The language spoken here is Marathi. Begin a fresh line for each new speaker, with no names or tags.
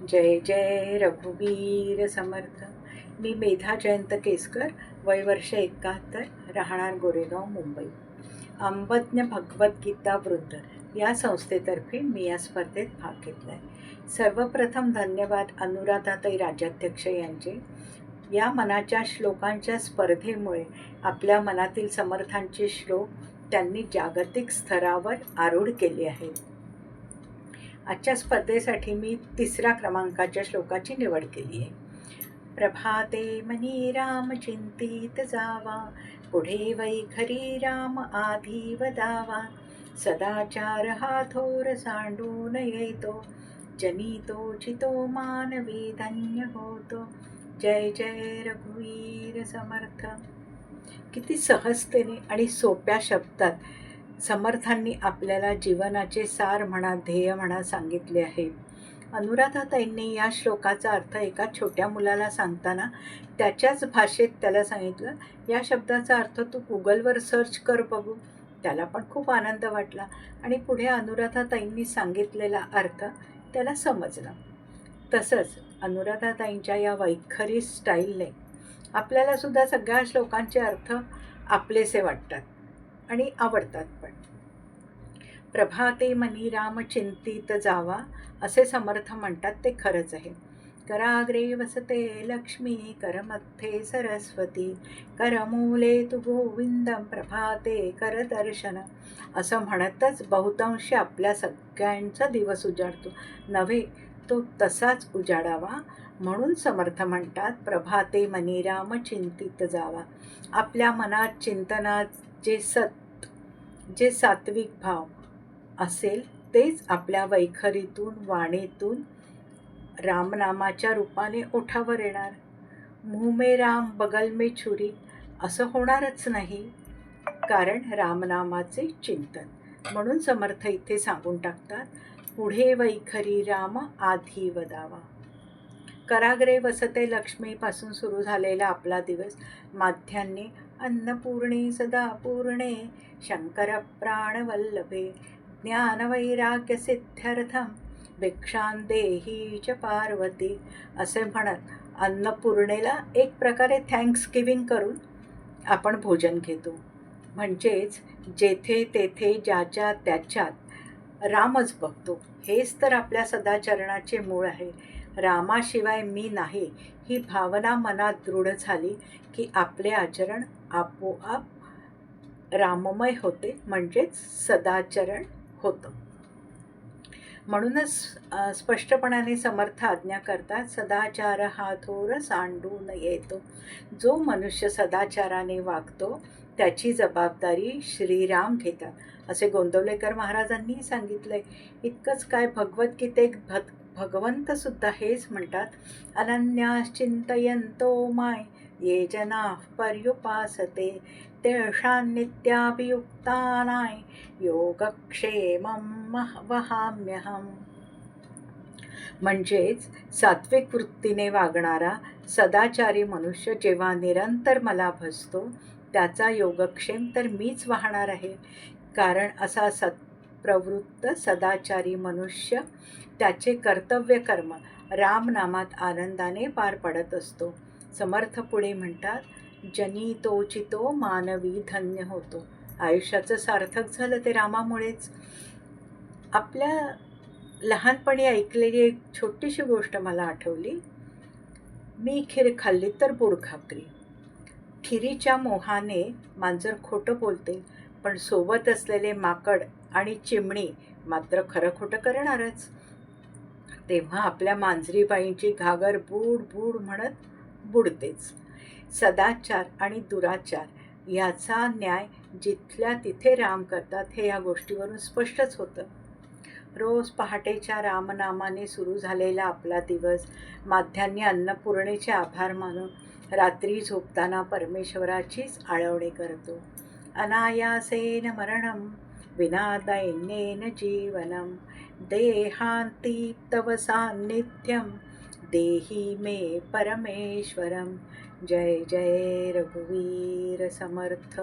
जय जय रघुवीर समर्थ. मी मेधा जयंत केसकर वय वर्ष एकाहत्तर राहणार गोरेगाव मुंबई. अंबज्ञ भगवद्गीता वृद्ध या संस्थेतर्फे मी या स्पर्धेत भाग घेतला आहे सर्वप्रथम धन्यवाद अनुराधाताई राज्याध्यक्ष यांचे. या मनाच्या श्लोकांच्या स्पर्धेमुळे आपल्या मनातील समर्थांचे श्लोक त्यांनी जागतिक स्तरावर आरूढ केले आहेत. आजच्या स्पर्धेसाठी मी तिसऱ्या क्रमांकाच्या श्लोकाची निवड केली आहे. प्रभाते मनी राम चिंतित जावा पुढे वैखरी राम आधी वदावा सदाचार हा थोर सांडून येतो जनितो चितो मानवी धन्य होतो. जय जय रघुवीर समर्थ. किती सहजतेने आणि सोप्या शब्दात समर्थांनी आपल्याला जीवनाचे सार म्हणा ध्येय म्हणा सांगितले आहे. अनुराधाताईंनी या श्लोकाचा अर्थ एका छोट्या मुलाला सांगताना त्याच्याच भाषेत त्याला सांगितलं. या शब्दाचा अर्थ तू गुगलवर सर्च कर बघू. त्याला पण खूप आनंद वाटला आणि पुढे अनुराधाताईंनी सांगितलेला अर्थ त्याला समजला. तसंच अनुराधाताईंच्या या वैखरी स्टाईलने आपल्यालासुद्धा सगळ्या श्लोकांचे अर्थ आपलेसे वाटतात. आणि आवडतात पण. प्रभाते मनी राम चिंतित जावा असे समर्थ म्हणतात ते खरंच आहे. कराग्रे वसते लक्ष्मी करमध्ये सरस्वती करमूले तु गोविंदम प्रभाते करदर्शन असं म्हणतच बहुतांशी आपल्या सगळ्यांचा दिवस उजाडतो. नव्हे तो तसाच उजाडावा म्हणून समर्थ म्हणतात प्रभाते मनीराम चिंतित जावा. आपल्या मनात चिंतनात जे सत जे सात्विक भाव असेल तेच आपल्या वैखरीतून वाणीतून रामनामाच्या रूपाने ओठावर येणार. मुहमे राम बगल मे छुरी असं होणारच नाही. कारण रामनामाचे चिंतन. म्हणून समर्थ इथे सांगून टाकतात पुढे वैखरी राम आधी वदावा. कराग्रे वसते लक्ष्मीपासून सुरू झालेला आपला दिवस माध्यांनी अन्नपूर्णे सदा पूर्णे शंकर प्राणवल्लभे ज्ञानवैराग्य भिक्षां देही च पार्वती। असे म्हणत अन्नपूर्णेला एक प्रकारे थँक्स गिविंग करून आपण भोजन घेतो। म्हणजेच जेथे तेथे ज्याच्या त्याच्यात रामच बघतो। हेच तर आपल्या सदाचरणाचे मूळ आहे। रामाशिवाय मी नाही. ही भावना मनात दृढ झाली की आपले आचरण आपोआप राममय होते म्हणजेच सदाचरण होतं. म्हणूनच स्पष्टपणाने समर्थ आज्ञा करतात सदाचार हा थोर सांडून येतो. जो मनुष्य सदाचाराने वागतो त्याची जबाबदारी श्रीराम घेतात. असे गोंदवलेकर महाराजांनी सांगितलंय. इतकंच काय भगवद्गीतेत भग भगवंतसुद्धा हेच म्हणतात. अनन्यास चिंतयंतो माय ये जनाः पर्युपासते तेषां नित्याभियुक्तानाय योगक्षेमं वहाम्यहम। म्हणजेच सात्विक वृत्तीने वागणारा सदाचारी मनुष्य जेव्हा निरंतर मला भसतो त्याचा योगक्षेम तर मीच वाहणार आहे. कारण असा सत् प्रवृत्त सदाचारी मनुष्य त्याचे कर्तव्य कर्म रामनामात आनंदाने पार पडत असतो. समर्थ पुढे म्हणतात जनी तोचितो मानवी धन्य होतो. आयुष्याचं सार्थक झालं ते रामामुळेच. आपल्या लहानपणी ऐकलेली एक छोटीशी गोष्ट मला आठवली. मी खीर खाल्ली तर बुड खाकरी. खिरीच्या मोहाने मांजर खोटं बोलते पण सोबत असलेले माकड आणि चिमणी मात्र खरं खोटं करणारच. तेव्हा आपल्या मांजरीबाईंची घागर बूड बूड म्हणत बुडतेच. सदाचार आणि दुराचार याचा न्याय जिथल्या तिथे राम करतात हे या गोष्टीवरून स्पष्टच होतं. रोज पहाटेच्या रामनामाने सुरू झालेला आपला दिवस माध्यान्नी अन्नपूर्णेचे आभार मानून रात्री झोपताना परमेश्वराचीच आळवणी करतो. अनायासेन मरणं विनादैन्येन जीवनं देहान्ती तव सान्निध्यं देही मे परमेश्वरं जय जय रघुवीर समर्थ।